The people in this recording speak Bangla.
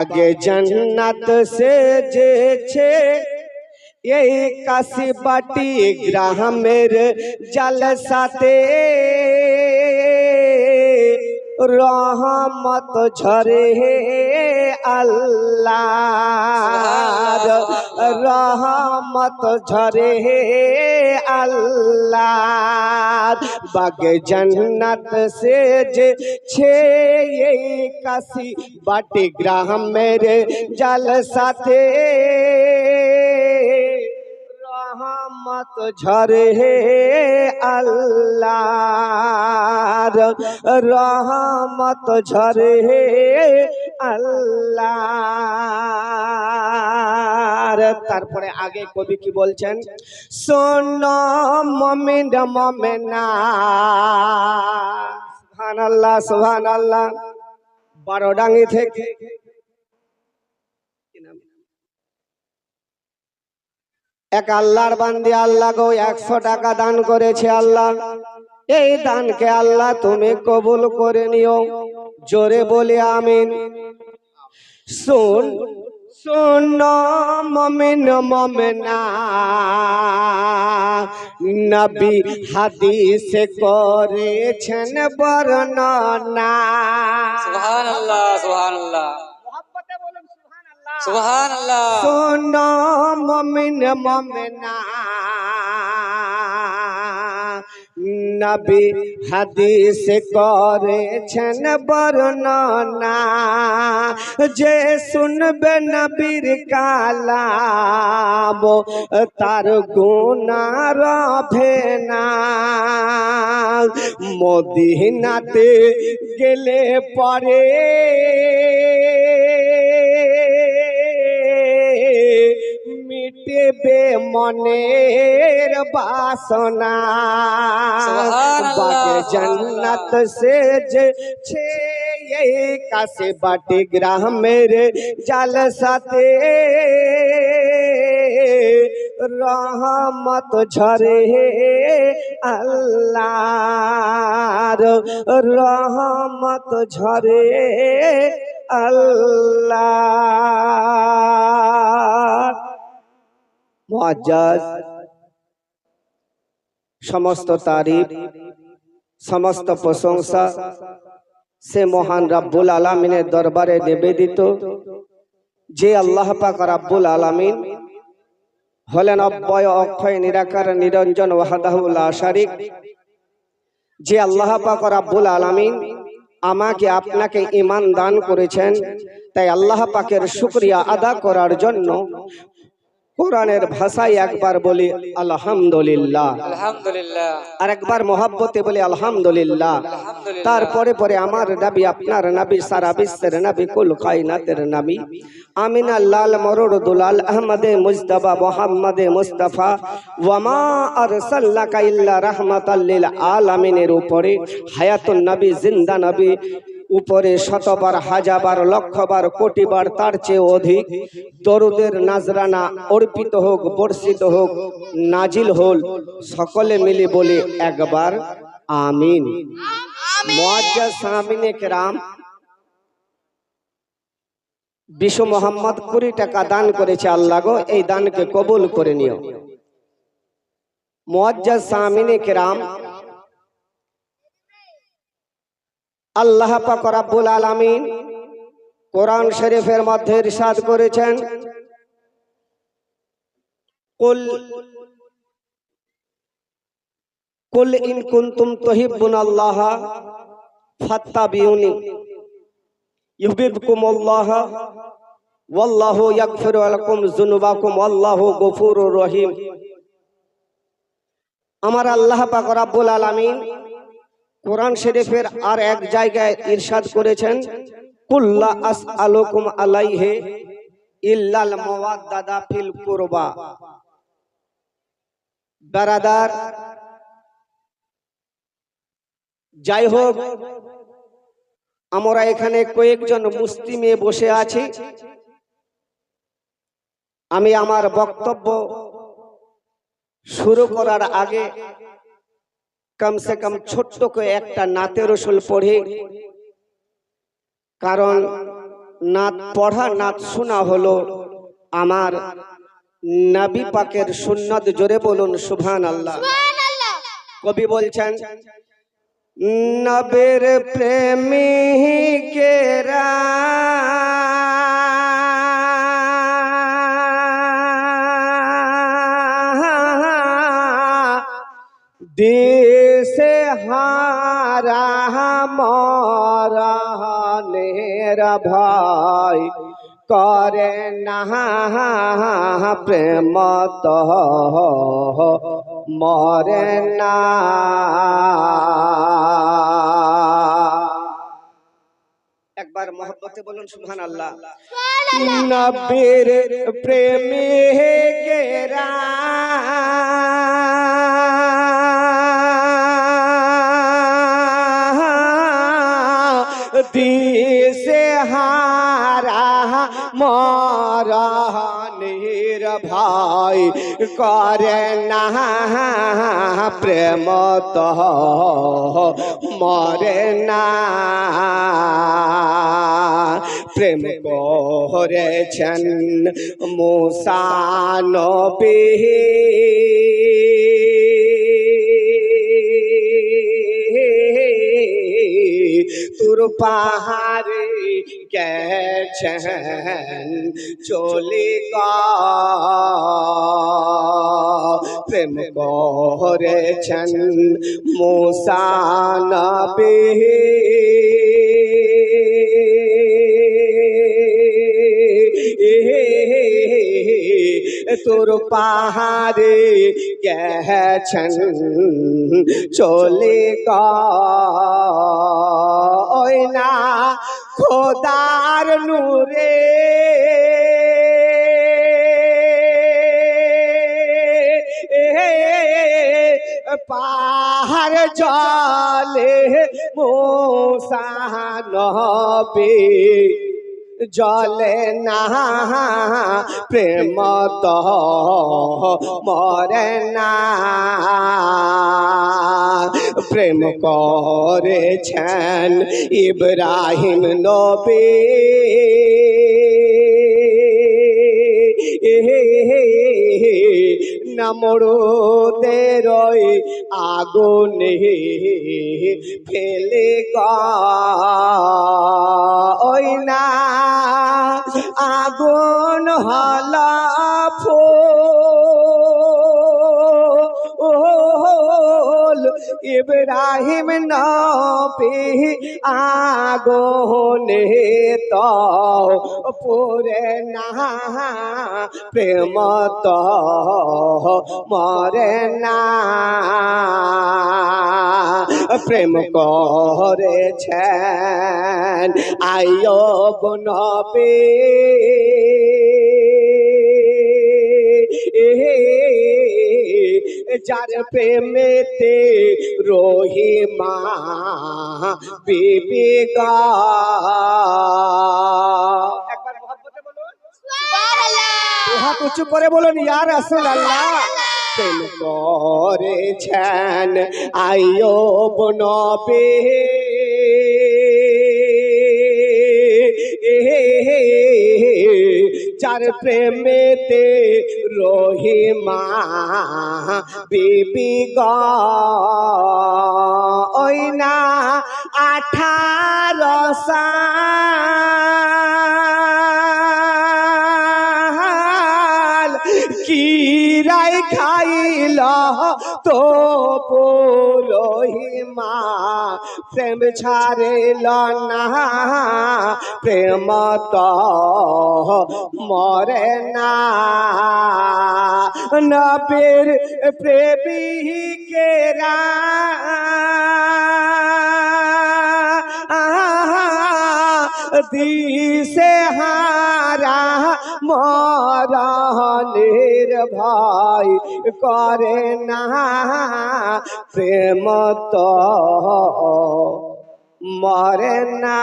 আগে জন্নত সেজেছে এই কাশি বাটি গ্রামের জলসাতে রহমত ঝরে হে আল্লাহ। রহমত ঝরে হে আল্লাহ। বাগে জন্নত সে যে ছে কাশি, বাটি গ্রামের জলসাতে রহমত ঝরে আল্লাহ। রহমত ঝরে আল্লাহ তারপরে আগে কবি কি বলছেন? সোন মমিন মমেনা। সুহান আল্লাহ সুহান আল্লাহ বারোডাঙ্গি থেকে। এক আল্লাহর বান্দি আল্লাহ গো, একশো টাকা দান করেছে আল্লাহ। এই দানকে আল্লাহ তুমি কবুল করে নিও। জোরে বলি আমিন। শুন শুন মমিন মমনা। নবী হাদিসে করেছেন বর্ণনা। সুবহানাল্লাহ সুবহানাল্লাহ। মোহাব্বতে বলুন সুবহানাল্লাহ। সুবহানাল্লাহ। শোনো মমিন মমনা। নবী হাদিস করেছেন বর্ণনা। যে শুনবে নবীর কালাম তার গুনার ভেনা মদিনাতে গেলে পরে মিটবে মনের বাসনা। বাগে জন্নত সে যে ছে কাছে বাটি গ্রামের জাল সাথে রহমত ঝরে হে আল্লাহ রহমত ঝরে আল্লাহ মুআজ্জাজ সমস্ত তারিফ, সমস্ত প্রশংসা সে মহান রাব্বুল আলামিনের দরবারে নিবেদিত। যে আল্লাহ পাক রাব্বুল আলামিন হলেন অব্যয়, অক্ষয়, নিরাকার, নিরঞ্জন ওয়াহাদাহুল আশারিক যে আল্লাহ পাক রাব্বুল আলামিন আমাকে, আপনাকে ইমান দান করেছেন, তাই আল্লাহ পাকের শুকরিয়া আদা করার জন্য কোরআনের ভাষায় একবার বলি আলহামদুলিল্লাহ। আলহামদুলিল্লাহ। আর একবার মহাব্বতে বলি আলহামদুলিল্লাহ। তারপরে পরে আমার নবী আপনার নবী সারা বিশ্বের নবী কুল কায়নাতের নবী। আমিনা লাল মরুর দুলাল আহমদে মুজতবা মোহাম্মদে মুস্তাফা। ওয়ামা আরসাল্লাকা ইল্লা রাহমাতাল লিল আলামিনের উপরে হায়াতুন নবী জিন্দা নবী। উপরে শতবার হাজাবার লক্ষবার কোটিবার তার চেয়ে অধিক দরুদের নাজরানা অর্পিত হোক বর্ষিত হোক নাজিল হল সকলে মিলে বলে একবার আমিন। সামিনে কেরাম বিশ্ব মোহাম্মদ কুড়ি টাকা দান করেছে আল্লাহ গো এই দানকে কবুল করে নিও। মোয়াজ্জা সামিনে কেরাম আল্লাহ পাক রাব্বুল আলামিন কোরআন শরীফের মধ্যে ইরশাদ করেছেন। কুল কুল ইন কুনতুম তুহিব্বুনাল্লাহ ফাত্তাবিউনি ইউহিব্বুকুমুল্লাহ ওয়াল্লাহু ইয়াগফিরু লাকুম যুনুবাকুম ওয়াল্লাহু গফুরুর রহিম। আমার আল্লাহ পাক রাব্বুল আলামিন কোরআন শরীফের আর এক জায়গায় ইরশাদ করেছেন, কুল্লা আসআলুকুম আলাইহি ইল্লাল মাওয়াদ্দাদা ফিল কুরবা। বারাদার, যাই হোক, আমরা এখানে কয়েকজন মুসলিমে বসে আছি। আমি আমার বক্তব্য শুরু করার আগে কমসে কম ছোট্ট করে একটা নাতে রসুল পড়ে। কারণ নাত পড়া নাত শোনা হলো আমার নবী পাকের সুন্নত। জোরে বলুন সুবহান আল্লাহ কবি বলছেন নবের প্রেমিকেরা দেশে ভয় করে না। প্রেম মরে না। একবার মহব্বতে বলুন সুবহান আল্লাহ নবীর প্রেমে গেরা মরহনের ভাই করে না। প্রেম তো মরে না। প্রেম করেছেন মুসানবী তোর পাহাড়ে গেছেন চলে গা প্রেম করেছেন মোসানবে তোর পাহাড়ে গেছেন চলে গয় না খোদার নূরে। পাহাড় জলে মোসানবে জলে না প্রেম তো মরে না। প্রেম করেছেন ইব্রাহিম নবী। নমরুদের আগুনে ফেলে গই না আগুন হলা ইব্রাহিম নবী আগুনে তো পুরে না প্রেম তো মরে না প্রেম করেছেন আয়ব নবী। যার প্রেমেতে রহিমা বিবি গা একবার মহব্বতে বলুন। হাত উঁচু করে বলুন ইয়ার আসল আল্লাহ প্রেম করেছেন আয়ব নবে। যার প্রেমেতে রহিমা বিবি গই না আঠারো সাল প্রেম ছাড়িল না প্রেম তো মরে না। নবীর প্রেমিকেরা দিশে হারা মরণের ভয় করে না প্রেম তো মরে না।